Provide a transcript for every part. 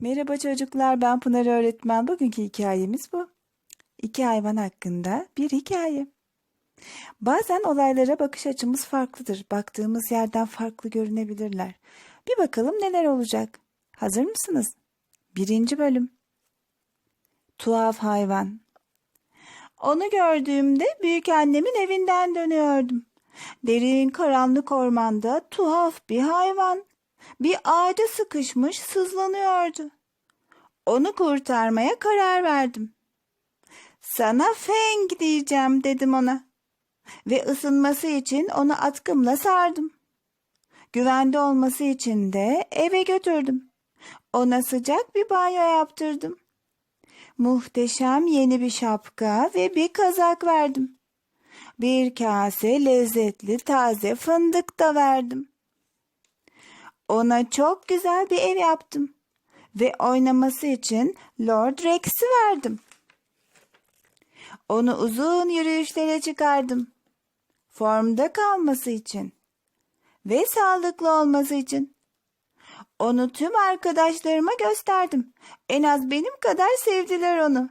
Merhaba çocuklar, ben Pınar öğretmen. Bugünkü hikayemiz bu. İki hayvan hakkında bir hikaye. Bazen olaylara bakış açımız farklıdır. Baktığımız yerden farklı görünebilirler. Bir bakalım neler olacak. Hazır mısınız? Birinci bölüm. Tuhaf hayvan. Onu gördüğümde büyük annemin evinden dönüyordum. Derin karanlık ormanda tuhaf bir hayvan bir ağaca sıkışmış sızlanıyordu. Onu kurtarmaya karar verdim. Sana Feng diyeceğim dedim ona. Ve ısınması için onu atkımla sardım. Güvende olması için de eve götürdüm. Ona sıcak bir banyo yaptırdım. Muhteşem yeni bir şapka ve bir kazak verdim. Bir kase lezzetli taze fındık da verdim. Ona çok güzel bir ev yaptım ve oynaması için Lord Rex'i verdim. Onu uzun yürüyüşlere çıkardım. Formda kalması için ve sağlıklı olması için. Onu tüm arkadaşlarıma gösterdim. En az benim kadar sevdiler onu.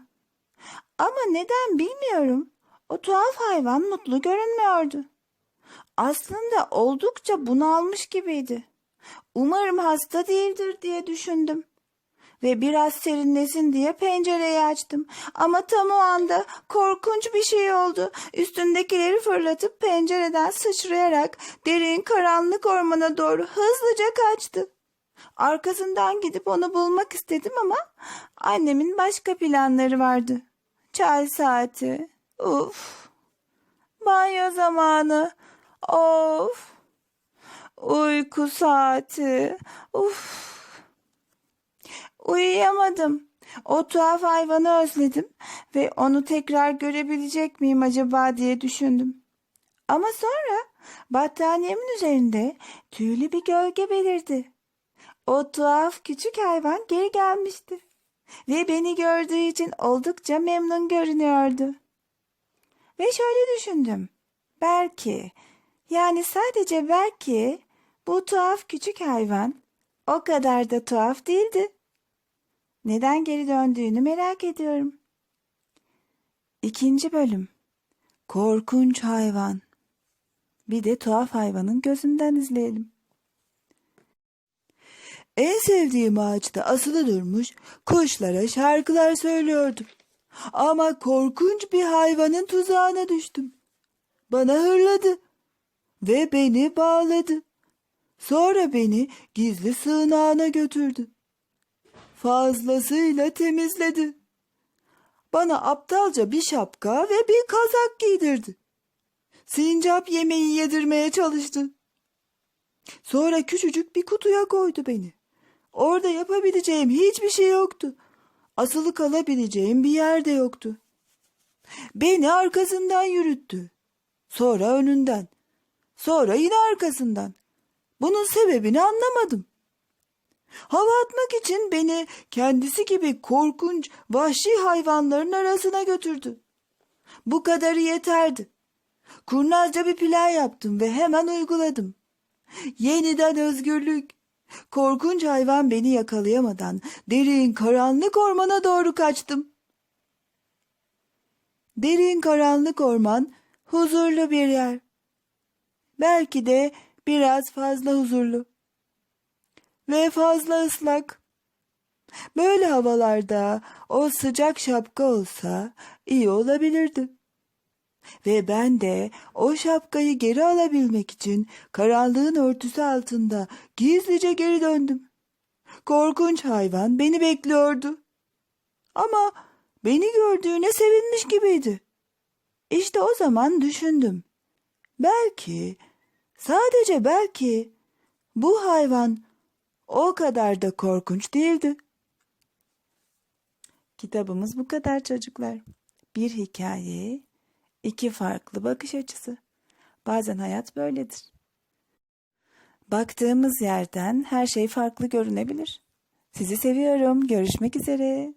Ama neden bilmiyorum. O tuhaf hayvan mutlu görünmüyordu. Aslında oldukça bunalmış gibiydi. Umarım hasta değildir diye düşündüm. Ve biraz serinlesin diye pencereyi açtım. Ama tam o anda korkunç bir şey oldu. Üstündekileri fırlatıp pencereden sıçrayarak derin karanlık ormana doğru hızlıca kaçtı. Arkasından gidip onu bulmak istedim ama annemin başka planları vardı. Çay saati. Uf. Banyo zamanı. Of. Uyku saati. Uf. Uyuyamadım. O tuhaf hayvanı özledim ve onu tekrar görebilecek miyim acaba diye düşündüm. Ama sonra battaniyemin üzerinde tüylü bir gölge belirdi. O tuhaf küçük hayvan geri gelmişti ve beni gördüğü için oldukça memnun görünüyordu. Ve şöyle düşündüm. Belki, yani sadece belki bu tuhaf küçük hayvan o kadar da tuhaf değildi. Neden geri döndüğünü merak ediyorum. İkinci bölüm. Korkunç hayvan. Bir de tuhaf hayvanın gözünden izleyelim. En sevdiğim ağaçta asılı durmuş kuşlara şarkılar söylüyordum. Ama korkunç bir hayvanın tuzağına düştüm. Bana hırladı ve beni bağladı. Sonra beni gizli sığınağına götürdü. Fazlasıyla temizledi. Bana aptalca bir şapka ve bir kazak giydirdi. Sincap yemeği yedirmeye çalıştı. Sonra küçücük bir kutuya koydu beni. Orada yapabileceğim hiçbir şey yoktu. Asılı kalabileceğim bir yer de yoktu. Beni arkasından yürüttü. Sonra önünden. Sonra yine arkasından. Bunun sebebini anlamadım. Hava atmak için beni kendisi gibi korkunç vahşi hayvanların arasına götürdü. Bu kadarı yeterdi. Kurnazca bir plan yaptım ve hemen uyguladım. Yeniden özgürlük. Korkunç hayvan beni yakalayamadan derin karanlık ormana doğru kaçtım. Derin karanlık orman huzurlu bir yer. Belki de biraz fazla huzurlu. Ve fazla ıslak. Böyle havalarda o sıcak şapka olsa iyi olabilirdi. Ve ben de o şapkayı geri alabilmek için karanlığın örtüsü altında gizlice geri döndüm. Korkunç hayvan beni bekliyordu. Ama beni gördüğüne sevinmiş gibiydi. İşte o zaman düşündüm. Belki, sadece belki bu hayvan o kadar da korkunç değildi. Kitabımız bu kadar çocuklar. Bir hikaye, iki farklı bakış açısı. Bazen hayat böyledir. Baktığımız yerden her şey farklı görünebilir. Sizi seviyorum. Görüşmek üzere.